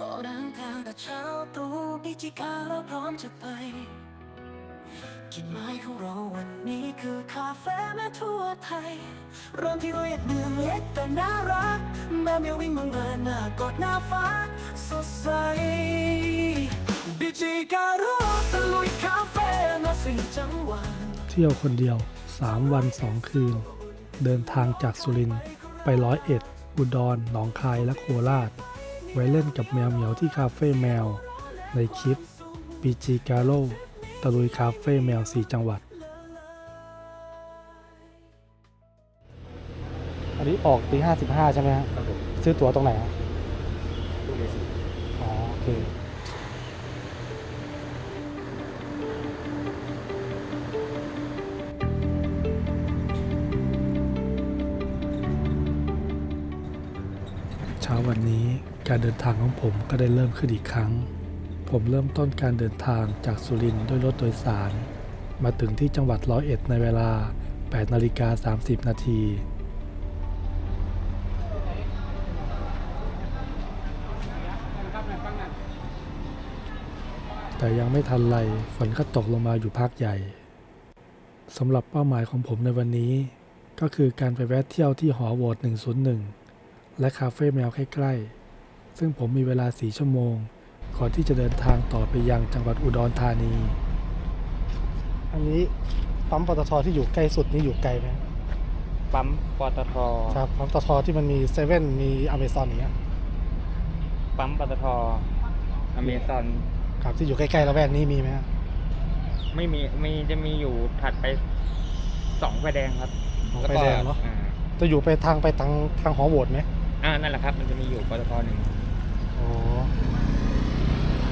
ออกเดินทางแต่เช้าตรู่พิจิกาแล้วพร้อมจะไปกินไม้ของเราวันนี้คือคาเฟ่แม่ทั่วไทยเริ่มที่เราอยากดื่มเล็กแต่น่ารัก แม่เมียวิ่งมาเมินหน้ากอดหน้าฟ้าสดใสบิจิการูตะลุยคาเฟ่มาสิ่จังหวัดเที่ยวคนเดียว 3 วัน 2 คืน เดินทางจากสุรินทร์ไปร้อยเอ็ด อุดรหนองคายและโคราช ไว้เล่นกับแมวเหมียวที่คาเฟ่แมว ในคลิปปีจีกาโ o ตะลุยคาเฟ่แมว 4 จังหวัด อันนี้ออกตี55ใช่ไหมฮะ ครับผมซื้อตั๋วตรงไหนฮะตู้เอซีอ๋อ โอเค นี้การเดินทางของผมก็ได้เริ่มขึ้นอีกครั้ง ผมเริ่มต้นการเดินทางจากสุรินทร์ด้วยรถโดยสาร มาถึงที่จังหวัดร้อยเอ็ดในเวลา8นาฬิกา30 นาทีแต่ยังไม่ทันไรฝนก็ตกลงมาอยู่พักใหญ่สำหรับเป้าหมายของผมในวันนี้ ก็คือการไปแวะเที่ยวที่หอโหวต101 และคาเฟ่แมวใกล้ๆ ซึ่งผมมีเวลา4ชั่วโมง ก่อนที่จะเดินทางต่อไปยังจังหวัดอุดรธานี อันนี้ปั๊มปตทที่อยู่ใกล้สุดนี่อยู่ไกลไหมปั๊มปตทครับปั๊มปตทที่มันมีเซเว่นมีอเมซอนอย่างเงี้ยปั๊มปตทอเมซอนครับที่อยู่ใกล้ๆละแวกนี้มีไหมฮะไม่มีมีจะมีอยู่ถัดไปสองไฟแดงครับอ๋อล้วไฟก็แดงเนาะอ่าจะอยู่ไปทางไปทางทางหอโหวตไหม อ่านั่นแหละครับมันจะมีอยู่ปตทหนึ่งอ๋อ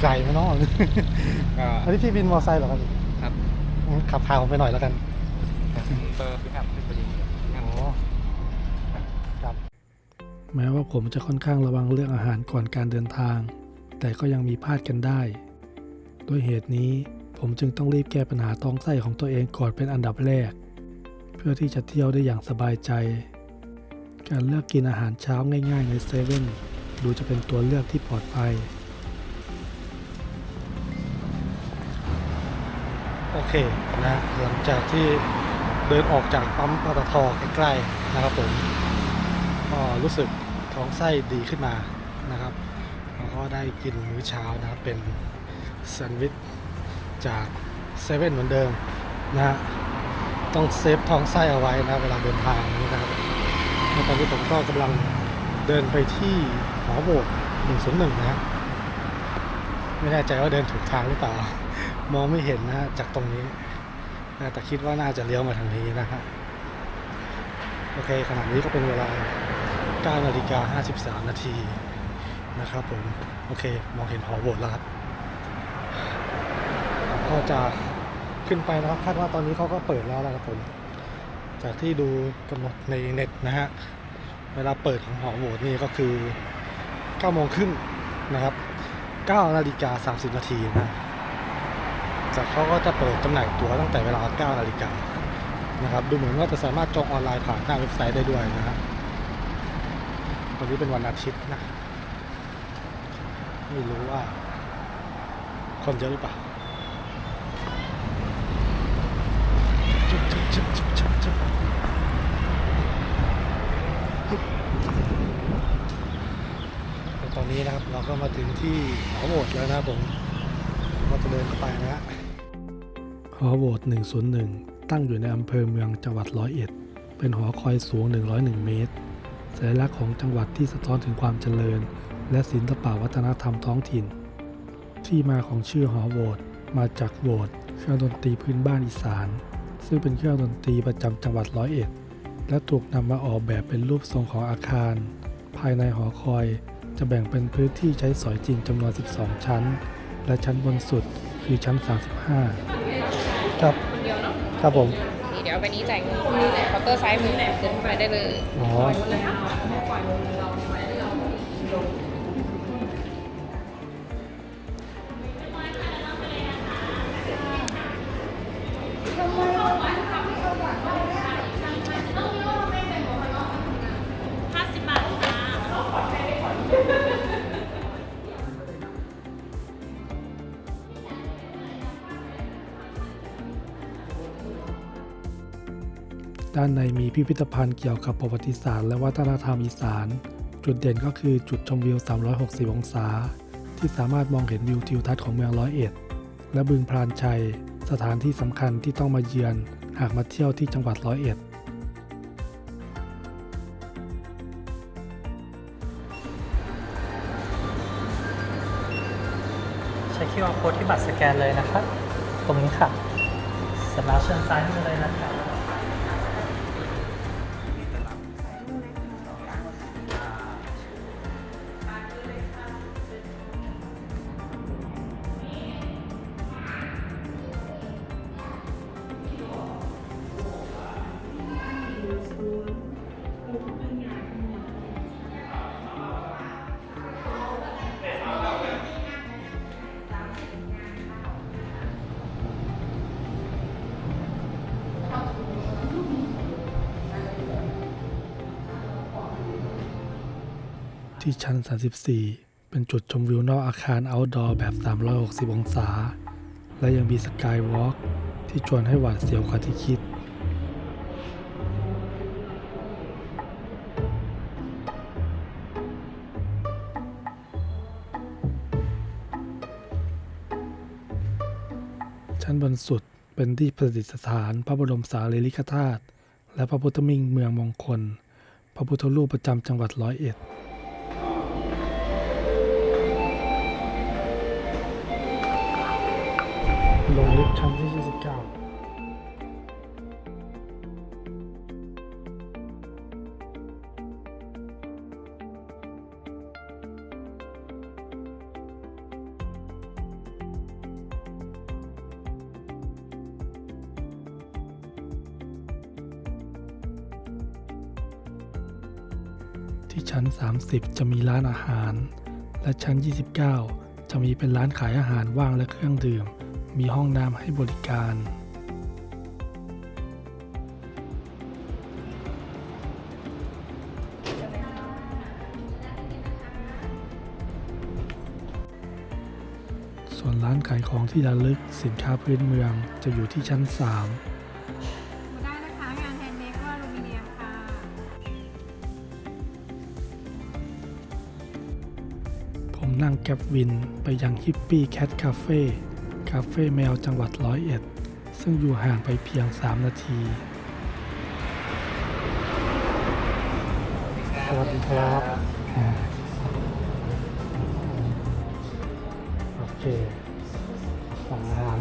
ไกลไหมเนาะ ก็อันนี้พี่วินมอเตอร์ไซค์เหรอครับครับงั้นขับพาผมไปหน่อยแล้วกันเบอร์พิกัดที่บริษัทครับครับ แม้ว่าผมจะค่อนข้างระวังเรื่องอาหารก่อนการเดินทาง แต่ก็ยังมีพลาดกันได้ ด้วยเหตุนี้ผมจึงต้องรีบแก้ปัญหาท้องไส้ของตัวเองก่อนเป็นอันดับแรก เพื่อที่จะเที่ยวได้อย่างสบายใจ การเลือกกินอาหารเช้าง่าย ๆ ในเซเว่นดูจะเป็นตัวเลือกที่ปลอดภัย โอเคนะหลังจากที่เดินออกจากปั๊มปตทใกล้ๆนะครับผมก็รู้สึกท้องไส้ดีขึ้นมานะครับแล้วก็ได้กินมื้อเช้านะครับเป็นแซนด์วิชจากเซเว่นเหมือนเดิมนะฮะต้องเซฟท้องไส้เอาไว้นะเวลาเดินทางนี้นะครับ ตอนนี้ผมก็กำลังเดินไปที่หอโบสถ์101 นะฮะไม่แน่ใจว่าเดินถูกทางหรือเปล่า มองไม่เห็นนะฮะจากตรงนี้นะแต่คิดว่าน่าจะเลี้ยวมาทางนี้นะฮะโอเคขณะนี้ก็เป็นเวลา 9 นาฬิกา 53 นาทีนะครับผม โอเค มองเห็นหอโบสถ์แล้วครับก็จะขึ้นไปนะครับคาดว่าตอนนี้เขาก็เปิดแล้วนะครับผม จากที่ดูกำหนดในเน็ตนะฮะ เวลาเปิดของหอโหวตนี่ก็คือ9โมงครึ่งนะครับ9นาฬิกา30 นาทีนะจากเขาก็จะเปิดจำหน่ายตั๋วตั้งแต่เวลา 9 นาฬิกานะครับ ดูเหมือนว่าจะสามารถจองออนไลน์ผ่านหน้าเว็บไซต์ได้ด้วยนะฮะวันนี้เป็นวันอาทิตย์นะ ไม่รู้ว่า คนเยอะหรือเปล่าจุ๊บจุ๊บจุ๊บจุ๊บจุ๊บจุ๊บแล้ว ตอนนี้นะครับเราก็มาถึงที่หอโหวตแล้วนะผมก็จะเดินเข้าไปนะฮะหอโหวต101 ตั้งอยู่ในอำเภอเมืองจังหวัดร้อยเอ็ด เป็นหอคอยสูง 101 เมตร สัญลักษณ์ของจังหวัดที่สะท้อนถึงความเจริญ และศิลปวัฒนธรรมท้องถิ่น ที่มาของชื่อหอโหวตมาจากโหวตเครื่องดนตรีพื้นบ้านอีสาน ซึ่งเป็นเครื่องดนตรีประจำจังหวัดร้อยเอ็ด และถูกนำมาออกแบบเป็นรูปทรงของอาคาร ภายในหอคอยจะแบ่งเป็นพื้นที่ใช้สอยจริงจำนวน 12 ชั้น และชั้นบนสุดคือชั้น 35 ครับคนเดียวเนาะครับผมเดี๋ยววันนี้จ่ายเงินที่เคาน์เตอร์ซ้ายมือเดินเข้าไปได้เลยอ๋อ ด้านในมีพิพิธภัณฑ์เกี่ยวกับประวัติศาสตร์และวัฒนธรรมอีสาน จุดเด่นก็คือจุดชมวิว 360 องศา ที่สามารถมองเห็นวิวทิวทัศน์ของเมืองร้อยเอ็ด และบึงพรานชัย สถานที่สำคัญที่ต้องมาเยือน หากมาเที่ยวที่จังหวัดร้อยเอ็ดใช้ QR code ที่บัตรสแกนเลยนะครับ ตรงนี้ค่ะสร็จแล้วเชิญซ้ายมือเลยนะครับ ที่ชั้น 34 เป็นจุดชมวิวนอกอาคาร outdoor แบบ 360 องศา และยังมีสกายวอล์กที่ชวนให้หวาดเสียวกว่าที่คิดชั้นบนสุดเป็นที่ประดิษฐานพระบรมสารีริกธาตุและพระพุทธมิ่งเมืองมงคล พระพุทธรูปประจำจังหวัดร้อยเอ็ด ชั้นที่29ที่ชั้น 30 จะมีร้านอาหาร และชั้น 29 จะมีเป็นร้านขายอาหารว่างและเครื่องดื่ม มีห้องน้ำให้บริการ ส่วนร้านขายของที่ระลึกสินค้าพื้นเมืองจะอยู่ที่ชั้น 3ได้นะคะงานแฮนด์เมดว่าอลูมิเนียมค่ะ ผมนั่งแกร็บวินไปยังฮิปปี้แคทคาเฟ่ คาเฟ่แมวจังหวัดร้อยเอ็ด ซึ่งอยู่ห่างไปเพียง 3 นาที สวัสดีครับ โอเคสั่งอาหาร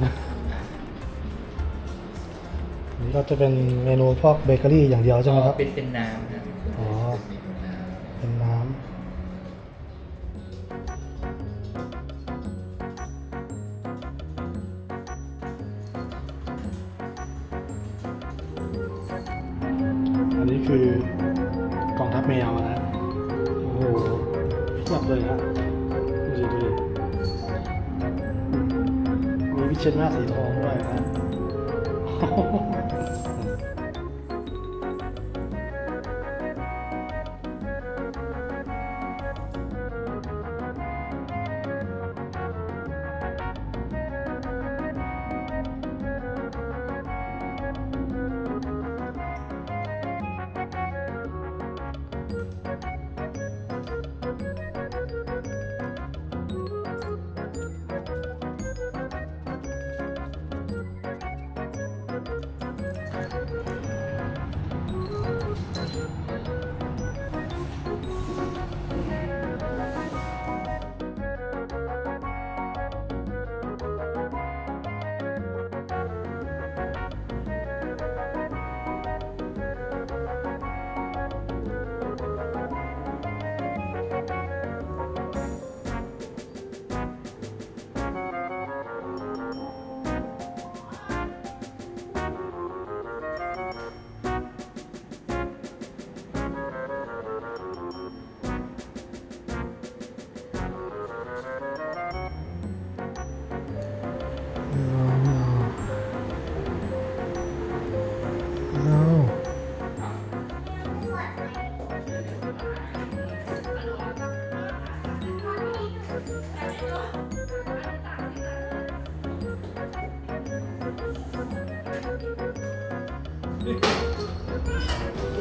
อันนี้ก็จะเป็นเมนูพวกเบเกอรี่อย่างเดียวใช่ไหมครับ เป็นเป็นน้ำครับอ๋อ คือกองทัพแมวนะ โอ้โหเพียบเลยฮะดูดิดูดิมีวิเชียรหน้าสีทองด้วยนะ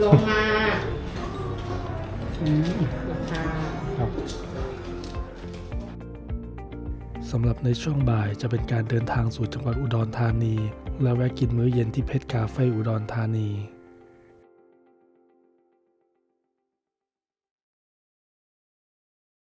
ลงมาค่ะครับสำหรับในช่วงบ่ายจะเป็นการเดินทางสู่จังหวัดอุดรธานี และแวะกินมื้อเย็นที่เพชรคาเฟ่อุดรธานี